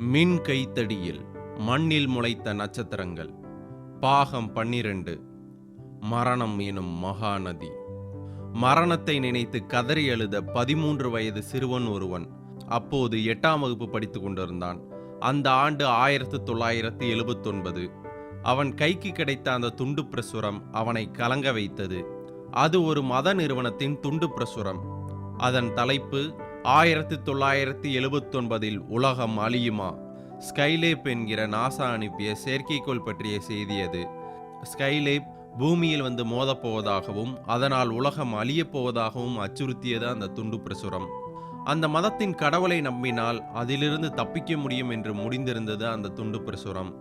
மின் கைத்தடியில் மண்ணில் முளைத்த நட்சத்திரங்கள். பாகம் பன்னிரண்டு. மரணம் எனும் மகாநதி. மரணத்தை நினைத்து கதறி எழுத பதிமூன்று வயது சிறுவன் ஒருவன் அப்போது எட்டாம் வகுப்பு படித்துக் கொண்டிருந்தான். அந்த ஆண்டு ஆயிரத்து தொள்ளாயிரத்து எழுபத்தொன்பது. அவன் கைக்கு கிடைத்த அந்த துண்டு பிரசுரம் அவனை கலங்க வைத்தது. அது ஒரு மத நிறுவனத்தின் துண்டு பிரசுரம். அதன் தலைப்பு ஆயிரத்தி தொள்ளாயிரத்தி எழுபத்தொன்பதில் உலகம் அழியுமா? ஸ்கைலேப் என்கிற நாசா அனுப்பிய செயற்கைக்கோள் பற்றிய செய்தி அது. ஸ்கைலேப் பூமியில் வந்து மோதப்போவதாகவும் அதனால் உலகம் அழியப்போவதாகவும் அச்சுறுத்தியது அந்த துண்டு பிரசுரம். அந்த மதத்தின் கடவுளை நம்பினால் அதிலிருந்து தப்பிக்க முடியும் என்று முடிந்திருந்தது அந்த துண்டு பிரசுரம்.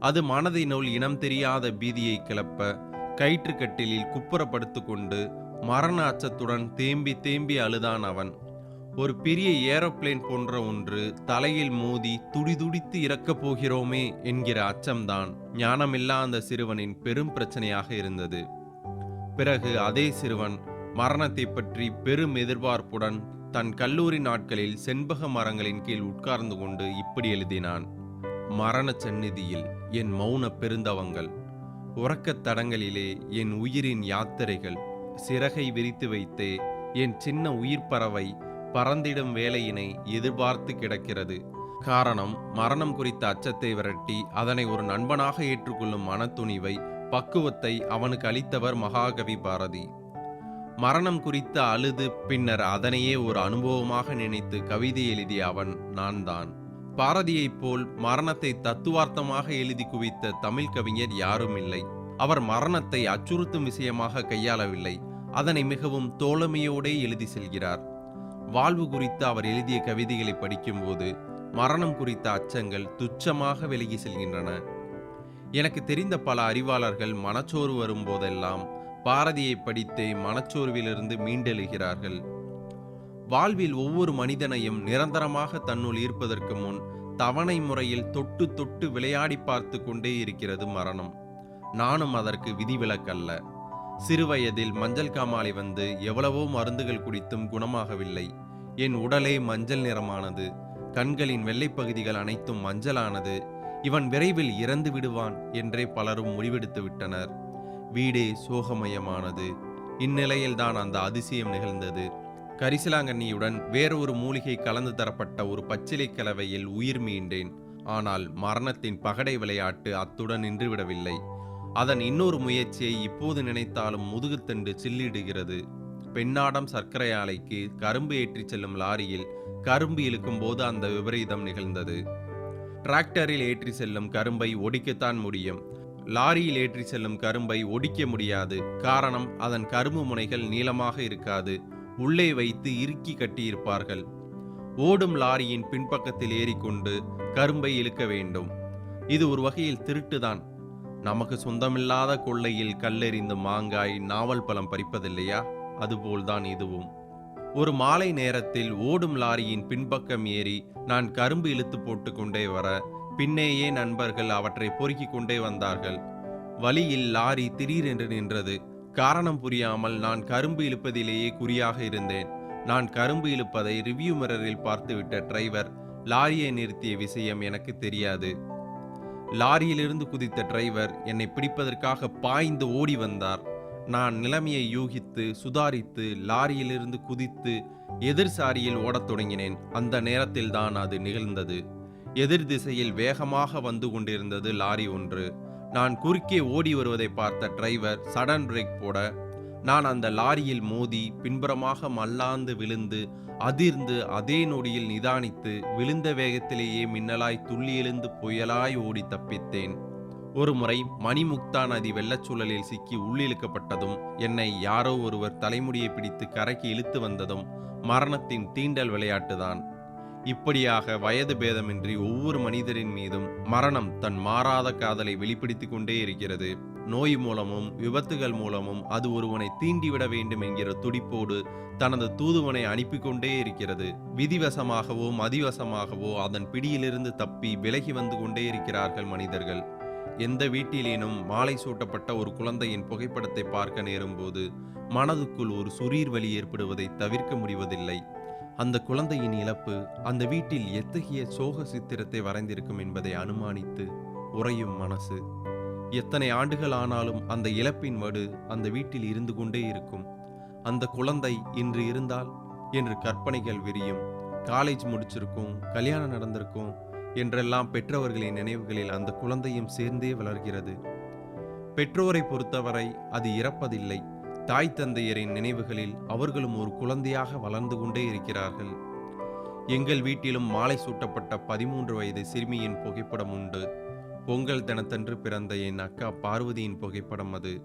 அது மனதினுள் இனம் தெரியாத பீதியை கிளப்ப கயிற்றுக்கட்டிலில் குப்புறப்படுத்து கொண்டு மரண அச்சத்துடன் தேம்பி தேம்பி அழுதான் அவன். ஒரு பெரிய ஏரோப்ளேன் போன்ற ஒன்று தலையில் மோதி துடிதுடித்து இறக்கப் போகிறோமே என்கிற அச்சம்தான் ஞானமில்லா அந்த சிறுவனின் பெரும் பிரச்சனையாக இருந்தது. பிறகு அதே சிறுவன் மரணத்தை பற்றி பெரும் எதிர்பார்ப்புடன் தன் கல்லூரி நாட்களில் செண்பக மரங்களின் கீழ் உட்கார்ந்து கொண்டு இப்படி எழுதினான். மரண சந்நிதியில் என் மௌன பெருந்தவங்கள் உறக்கத் தடங்களிலே என் உயிரின் யாத்திரைகள் சிறகை விரித்து வைத்தே என் சின்ன உயிர் பறவை பறந்திடும் வேலையினை எதிர்பார்த்து கிடக்கிறது. காரணம் மரணம் குறித்த அச்சத்தை விரட்டி அதனை ஒரு நண்பனாக ஏற்றுக்கொள்ளும் மனத்துணிவை பக்குவத்தை அவனுக்கு அளித்தவர் மகாகவி பாரதி. மரணம் குறித்த அழுது பின்னர் அதனையே ஒரு அனுபவமாக நினைத்து கவிதை எழுதிய அவன் நான் தான் பாரதியைப் போல் மரணத்தை தத்துவார்த்தமாக எழுதி குவித்த தமிழ் கவிஞர் யாரும் இல்லை. அவர் மரணத்தை அச்சுறுத்தும் விஷயமாக கையாளவில்லை. அதனை மிகவும் தோழமையோடே எழுதி செல்கிறார். வாழ்வு குறித்து அவர் எழுதிய கவிதைகளை படிக்கும்போது மரணம் குறித்த அச்சங்கள் துச்சமாக விலகி செல்கின்றன. எனக்கு தெரிந்த பல அறிவாளர்கள் மனச்சோர்வு வரும்போதெல்லாம் பாரதியை படித்தே மனச்சோர்விலிருந்து மீண்டெழுகிறார்கள். வாழ்வில் ஒவ்வொரு மனிதனையும் நிரந்தரமாக தன்னுள் ஈர்ப்பதற்கு முன் தவணை முறையில் தொட்டு தொட்டு விளையாடி பார்த்து கொண்டே இருக்கிறது மரணம். நானும் அதற்கு விதிவிலக்கல்ல. சிறுவயதில் மஞ்சள் காமாலை வந்து எவ்வளவோ மருந்துகள் குடித்தும் குணமாகவில்லை. என் உடலே மஞ்சள் நிறமானது. கண்களின் வெள்ளைப்பகுதிகள் அனைத்தும் மஞ்சளானது. இவன் விரைவில் இறந்து விடுவான் என்றே பலரும் முடிவெடுத்து விட்டனர். வீடே சோகமயமானது. இந்நிலையில்தான் அந்த அதிசயம் நிகழ்ந்தது. கரிசலாங்கண்ணியுடன் வேறொரு மூலிகை கலந்து தரப்பட்ட ஒரு பச்சிலை கலவையில் உயிர் மீண்டேன். ஆனால் மரணத்தின் பகடை விளையாட்டு அத்துடன் நின்றுவிடவில்லை. அதன் இன்னொரு முயற்சியை இப்போது நினைத்தாலும் முதுகுத்தண்டு சில்லிடுகிறது. பெண்ணாடம் சர்க்கரை ஆலைக்கு கரும்பு ஏற்றிச் செல்லும் லாரியில் கரும்பு இழுக்கும் போது அந்த விபரீதம் நிகழ்ந்தது. டிராக்டரில் ஏற்றி செல்லும் கரும்பை ஒடிக்கத்தான் முடியும். லாரியில் ஏற்றி செல்லும் கரும்பை ஒடிக்க முடியாது. காரணம் அதன் கரும்பு முனைகள் நீளமாக இருக்காது. உள்ளே வைத்து இறுக்கி கட்டியிருப்பார்கள். ஓடும் லாரியின் பின்பக்கத்தில் ஏறிக்கொண்டு கரும்பை இழுக்க வேண்டும். இது ஒரு வகையில் திருட்டுதான். நமக்கு சொந்தமில்லாத கொள்ளையில் கல்லெறிந்து மாங்காய் நாவல் பழம் பறிப்பதில்லையா? அதுபோல்தான் இதுவும். ஒரு மாலை நேரத்தில் ஓடும் லாரியின் பின்பக்கம் ஏறி நான் கரும்பு இழுத்து போட்டு கொண்டே வர பின்னேயே நண்பர்கள் அவற்றை பொறுக்கிக் கொண்டே வந்தார்கள். வழியில் லாரி திடீரென்று நின்றது. காரணம் புரியாமல் நான் கரும்பு இழுப்பதிலேயே குறியாக இருந்தேன். நான் கரும்பு இழுப்பதை ரிவ்யூ மிரரில் பார்த்துவிட்ட டிரைவர் லாரியை நிறுத்திய விஷயம் எனக்கு தெரியாது. லாரியிலிருந்து குதித்த டிரைவர் என்னை பிடிப்பதற்காக பாய்ந்து ஓடி வந்தார். நான் நிலைமையை யூகித்து சுதாரித்து லாரியிலிருந்து குதித்து எதிர் சாரியில் ஓடத் தொடங்கினேன். அந்த நேரத்தில் தான் அது நிகழ்ந்தது. எதிர் திசையில் வேகமாக வந்து கொண்டிருந்தது லாரி ஒன்று. நான் குறுக்கே ஓடி வருவதை பார்த்த டிரைவர் சடன் பிரேக் போட நான் அந்த லாரியில் மோதி பின்புறமாக மல்லாந்து விழுந்து அதிர்ந்து அதே நொடியில் நிதானித்து விழுந்த வேகத்திலேயே மின்னலாய் துள்ளி எழுந்து புயலாய் ஓடி தப்பித்தேன். ஒரு முறை மணிமுக்தா நதி வெள்ளச்சூழலில் சிக்கி உள்ளிழுக்கப்பட்டதும் என்னை யாரோ ஒருவர் தலைமுடியை பிடித்து கரைக்கு இழுத்து வந்ததும் மரணத்தின் தீண்டல் விளையாட்டுதான். இப்படியாக வயது பேதமின்றி ஒவ்வொரு மனிதரின் மீதும் மரணம் தன் மாறாத காதலை வெளிப்படுத்திக் கொண்டே இருக்கிறது. நோய் மூலமும் விபத்துகள் மூலமும் அது ஒருவனை தீண்டிவிட வேண்டும் என்கிற துடிப்போடு தனது தூதுவனை அனுப்பி கொண்டே இருக்கிறது. விதிவசமாகவோ மதிவசமாகவோ அதன் பிடியிலிருந்து தப்பி விலகி வந்து கொண்டே இருக்கிறார்கள் மனிதர்கள். எந்த வீட்டிலேனும் மாலை சூட்டப்பட்ட ஒரு குழந்தையின் புகைப்படத்தை பார்க்க நேரும்போது மனதுக்குள் ஒரு சுரீர் வலி ஏற்படுவதை தவிர்க்க முடிவதில்லை. அந்த குழந்தையின் இழப்பு அந்த வீட்டில் எத்தகைய சோக சித்திரத்தை வரைந்திருக்கும் என்பதை அனுமானித்து உறையும் மனசு. எத்தனை ஆண்டுகள் ஆனாலும் அந்த இழப்பின் வடு அந்த வீட்டில் இருந்து கொண்டே இருக்கும். அந்த குழந்தை இன்று இருந்தால்? என்று கற்பனைகள் விரியும். காலேஜ் முடிச்சிருக்கும் கல்யாணம் நடந்திருக்கும் என்றெல்லாம் பெற்றவர்களின் நினைவுகளில் அந்த குழந்தையும் சேர்ந்தே வளர்கிறது. பெற்றோரை பொறுத்தவரை அது இறப்பதில்லை. தாய் தந்தையரின் நினைவுகளில் அவர்களும் ஒரு குழந்தையாக வளர்ந்து கொண்டே இருக்கிறார்கள். எங்கள் வீட்டிலும் மாலை சூட்டப்பட்ட பதிமூன்று வயது சிறுமியின் புகைப்படம் உண்டு. பொங்கல் தினத்தன்று பிறந்த என் அக்கா பார்வதியின் புகைப்படம் அது.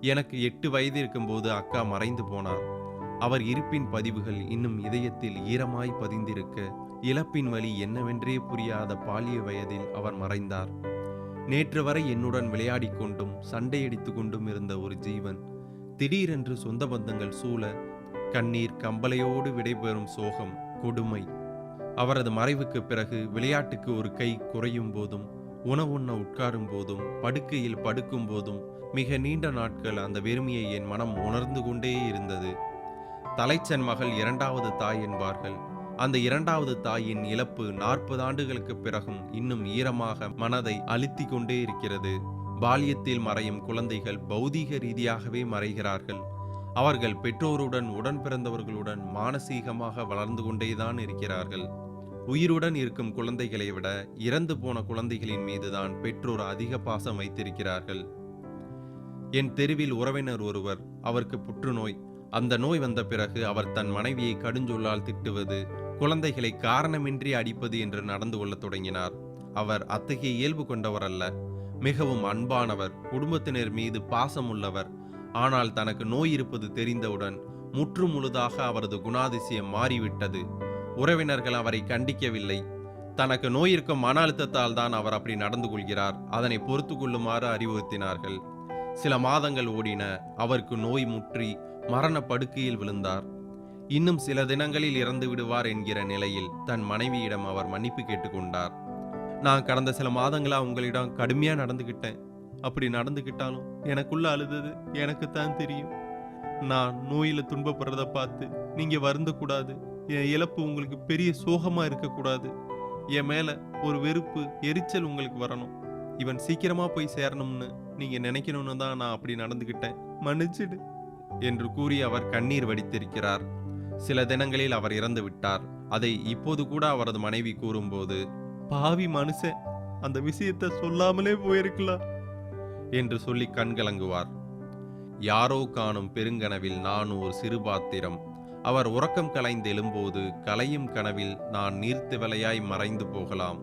எனக்கு எட்டு வயது இருக்கும்போது அக்கா மறைந்து போனார். அவர் இருப்பின் பதிவுகள் இன்னும் இதயத்தில் ஈரமாய் பதிந்திருக்க. இழப்பின் வழி என்னவென்றே புரியாத பாலிய வயதில் அவர் மறைந்தார். நேற்று வரை என்னுடன் விளையாடிக் கொண்டும் சண்டையடித்து கொண்டும் இருந்த ஒரு ஜீவன் திடீரென்று சொந்த பந்தங்கள் சூழ கண்ணீர் கம்பலையோடு விடைபெறும் சோகம் கொடுமை. அவரது மறைவுக்கு பிறகு விளையாட்டுக்கு ஒரு கை குறையும் போதும் உணவுண்ண உட்காரும் போதும் படுக்கையில் படுக்கும் போதும் மிக நீண்ட நாட்கள் அந்த வெறுமையை என் மனம் உணர்ந்து கொண்டே இருந்தது. தலைச்சன் மகள் இரண்டாவது தாய் என்பார்கள். அந்த இரண்டாவது தாயின் இழப்பு நாற்பது ஆண்டுகளுக்கு பிறகும் இன்னும் ஈரமாக மனதை அழுத்தி கொண்டே இருக்கிறது. பால்யத்தில் மறையும் குழந்தைகள் பௌதீக ரீதியாகவே மறைகிறார்கள். அவர்கள் பெற்றோருடன் உடன் பிறந்தவர்களுடன் மானசீகமாக வளர்ந்து கொண்டேதான் இருக்கிறார்கள். உயிருடன் இருக்கும் குழந்தைகளை விட இறந்து போன குழந்தைகளின் மீதுதான் பெற்றோர் அதிக பாசம் வைத்திருக்கிறார்கள். என் தெருவில் உறவினர் ஒருவர் அவருக்கு புற்றுநோய். அந்த நோய் வந்த பிறகு அவர் தன் மனைவியை கடுஞ்சொல்லால் திட்டுவது குழந்தைகளை காரணமின்றி அடிப்பது என்று நடந்து கொள்ளத் தொடங்கினார். அவர் அத்தகைய இயல்பு கொண்டவர் அல்ல மிகவும் அன்பானவர் குடும்பத்தினர் மீது பாசம் உள்ளவர் ஆனால் தனக்கு நோய் இருப்பது தெரிந்தவுடன் முற்று முழுதாக அவரது குணாதிசயம் மாறிவிட்டது. உறவினர்கள் அவரை கண்டிக்கவில்லை. தனக்கு நோய் இருக்கும் மன அழுத்தத்தால் தான் அவர் அப்படி நடந்து கொள்கிறார். அதனை பொறுத்து கொள்ளுமாறு அறிவுறுத்தினார்கள். சில மாதங்கள் ஓடின. அவருக்கு நோய் முற்றி மரண படுக்கையில் விழுந்தார். இன்னும் சில தினங்களில் இறந்து விடுவார் என்கிற நிலையில் தன் மனைவியிடம் அவர் மன்னிப்பு கேட்டுக்கொண்டார். நான் கடந்த சில மாதங்களா உங்களிடம் கடுமையா நடந்துகிட்டேன். அப்படி நடந்துகிட்டாலும் எனக்குள்ள அழுதது எனக்கு தான் தெரியும். நான் நோயில துன்பப்படுறத பார்த்து நீங்க வருந்தக்கூடாது. என் இழப்பு உங்களுக்கு பெரிய சோகமா இருக்கக்கூடாது. என் மேல ஒரு வெறுப்பு எரிச்சல் உங்களுக்கு வரணும். இவன் சீக்கிரமா போய் சேரணும்னு நீங்க நினைக்கணும்னு தான் நான் அப்படி நடந்துகிட்டேன். மன்னிச்சிடு. என்று கூறி அவர் கண்ணீர் வடித்திருக்கிறார். சில தினங்களில் அவர் இறந்து விட்டார். அதை இப்போது கூட அவரது மனைவி கூறும்போது பாவி மனுஷன் அந்த விஷயத்தை சொல்லாமலே போயிருக்கலாம் என்று சொல்லி கண்கலங்குவார் யாரோ காணும் பெருங்கனவில் நான் ஒரு சிறு பாத்திரம் அவர் உறக்கம் கலைந்து எழும்போது கலையும் கனவில் நான் நீர்த்திவலையாய் மறைந்து போகலாம்.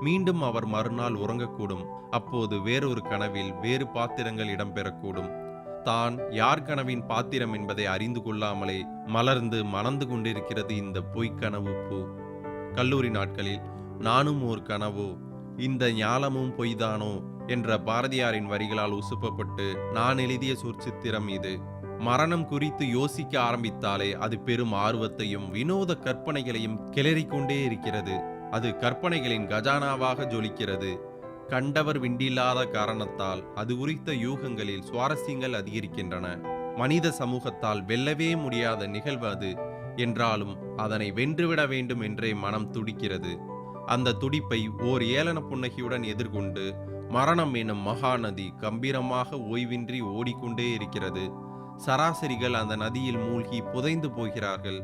மீண்டும் அவர் மறுநாள் உறங்கக்கூடும். அப்போது வேறொரு கனவில் வேறு பாத்திரங்கள் இடம்பெறக்கூடும் தான் யார் கனவின் பாத்திரம் என்பதை அறிந்து கொள்ளாமலே மலர்ந்து மணந்து கொண்டிருக்கிறது இந்த பொய்க்கனவு பூ. கல்லூரி நாட்களில் நானும் ஓர் கனவோ. இந்த ஞாலமும் பொய்தானோ என்ற பாரதியாரின் வரிகளால் உசுப்பப்பட்டு நான் எழுதிய சொற்சித்திரம் இது. மரணம் குறித்து யோசிக்க ஆரம்பித்தாலே அது பெரும் ஆர்வத்தையும் வினோத கற்பனைகளையும் கிளறிக்கொண்டே இருக்கிறது. அது கற்பனைகளின் கஜானாவாக ஜொலிக்கிறது. கண்டவர் விண்டில்லாத காரணத்தால் அது குறித்த யூகங்களில் சுவாரஸ்யங்கள் அதிகரிக்கின்றன. மனித சமூகத்தால் வெல்லவே முடியாத நிகழ்வு அது என்றாலும் அதனை வென்றுவிட வேண்டும் என்றே மனம் துடிக்கிறது. அந்த துடிப்பை ஓர் ஏளன புன்னகையுடன் எதிர்கொண்டு மரணம் எனும் மகாநதி கம்பீரமாக ஓய்வின்றி ஓடிக்கொண்டே இருக்கிறது. சராசரிகள் அந்த நதியில் மூழ்கி புதைந்து போகிறார்கள்.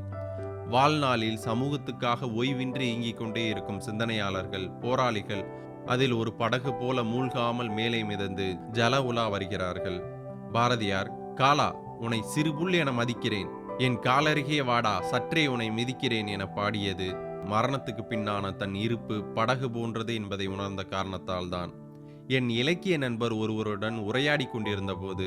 வாழ்நாளில் சமூகத்துக்காக ஓய்வின்றி இயங்கிக் கொண்டே இருக்கும் சிந்தனையாளர்கள் போராளிகள் அதில் ஒரு படகு போல மூழ்காமல் மேலே மிதந்து ஜல உலா வருகிறார்கள். பாரதியார் காலா உன்னை சிறுபுல் என மதிக்கிறேன். என் காலருகே வாடா சற்றே உன்னை மிதிக்கிறேன் என பாடியது மரணத்துக்கு பின்னான தன் இருப்பு படகு போன்றது என்பதை உணர்ந்த காரணத்தால் தான் என் இலக்கிய நண்பர் ஒருவருடன் உரையாடி கொண்டிருந்த போது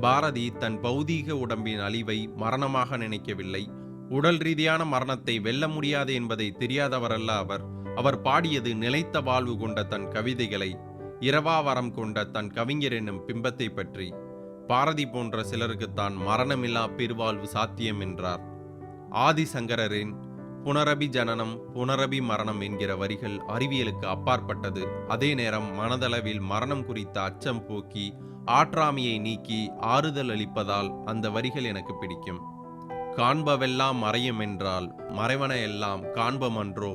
பாரதி தன் பௌதீக உடம்பின் அழிவை மரணமாக நினைக்கவில்லை. உடல் ரீதியான மரணத்தை வெல்ல முடியாது என்பதை தெரியாதவரல்ல அவர். அவர் பாடியது நிலைத்த வாழ்வு கொண்ட தன் கவிதைகளை இரவாவரம் கொண்ட தன் கவிஞர் என்னும் பிம்பத்தை பற்றி பாரதி போன்ற சிலருக்குத்தான் மரணமில்லா பெருவாழ்வு சாத்தியம் என்றார். ஆதிசங்கரரின் புனரபி ஜனனம் புனரபி மரணம் என்கிற வரிகள் அறிவியலுக்கு அப்பாற்பட்டது. அதே நேரம் மனதளவில் மரணம் குறித்த அச்சம் போக்கி ஆற்றாமையை நீக்கி ஆறுதல் அளிப்பதால் அந்த வரிகள் எனக்கு பிடிக்கும். காண்பவெல்லாம் மறையும் என்றால் மறைவன எல்லாம் காண்பமன்றோ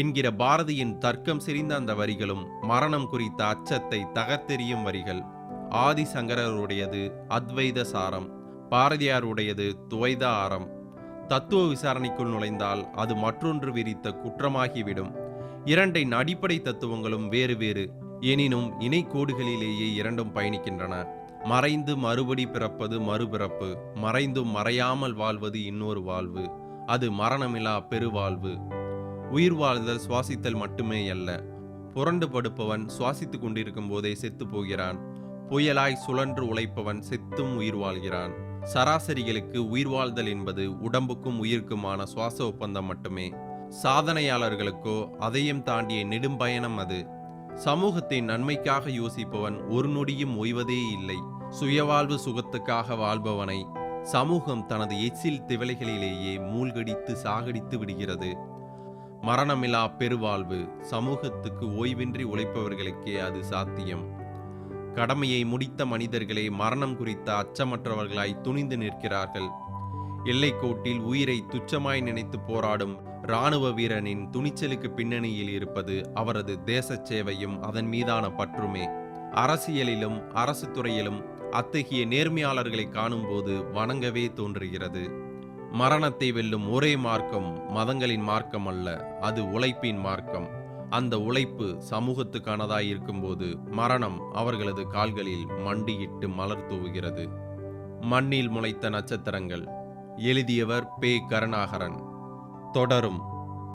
என்கிற பாரதியின் தர்க்கம் செறிந்த அந்த வரிகளும் மரணம் குறித்த அச்சத்தை தகர்த்தெறியும் வரிகள். ஆதிசங்கரருடையது அத்வைத சாரம் பாரதியாருடையது துவைத ஆரம். தத்துவ விசாரணைக்குள் நுழைந்தால் அது மற்றொன்று விரித்த குற்றமாகிவிடும். இரண்டின் அடிப்படை தத்துவங்களும் வேறு வேறு எனினும் இணைக்கோடுகளிலேயே இரண்டும் பயணிக்கின்றன. மறைந்து மறுபடி பிறப்பது மறுபிறப்பு மறைந்தும் மறையாமல் வாழ்வது இன்னொரு வாழ்வு அது மரணமில்லா பெருவாழ்வு. உயிர் வாழ்தல் சுவாசித்தல் மட்டுமே அல்ல. புரண்டு படுப்பவன் சுவாசித்துக் கொண்டிருக்கும் போதே செத்து போகிறான். புயலாய் சுழன்று உழைப்பவன் செத்தும் உயிர் வாழ்கிறான். சராசரிகளுக்கு உயிர் வாழ்தல் என்பது உடம்புக்கும் உயிருக்குமான சுவாச ஒப்பந்தம் மட்டுமே. சாதனையாளர்களுக்கோ அதையும் தாண்டிய நெடும் பயணம் அது. சமூகத்தின் நன்மைக்காக யோசிப்பவன் ஒரு நொடியும் ஓய்வதே இல்லை. சுயவாழ்வு சுகத்துக்காக வாழ்பவனை சமூகம் தனது எச்சில் திவலைகளிலேயே மூழ்கடித்து சாகடித்து விடுகிறது. மரணமிலா பெருவாழ்வு. சமூகத்துக்கு ஓய்வின்றி உழைப்பவர்களுக்கே அது சாத்தியம். கடமையை முடித்த மனிதர்களே மரணம் குறித்த அச்சமற்றவர்களாய் துணிந்து நிற்கிறார்கள். எல்லைக்கோட்டில் உயிரை துச்சமாய் நினைத்து போராடும் இராணுவ வீரனின் துணிச்சலுக்கு பின்னணியில் இருப்பது அவரது தேச சேவையும் அதன் மீதான பற்றுமே. அரசியலிலும் அரசு துறையிலும் அத்தகைய நேர்மையாளர்களை காணும்போது வணங்கவே தோன்றுகிறது. மரணத்தை வெல்லும் ஒரே மார்க்கம் மதங்களின் மார்க்கம் அல்ல அது உழைப்பின் மார்க்கம். அந்த உழைப்பு சமூகத்துக்கானதாய் இருக்கும்போது மரணம் அவர்களது கால்களில் மண்டியிட்டு மலர் தூவுகிறது. மண்ணில் முளைத்த நட்சத்திரங்கள். எழுதியவர் பே கருணாகரன். தொடரும்.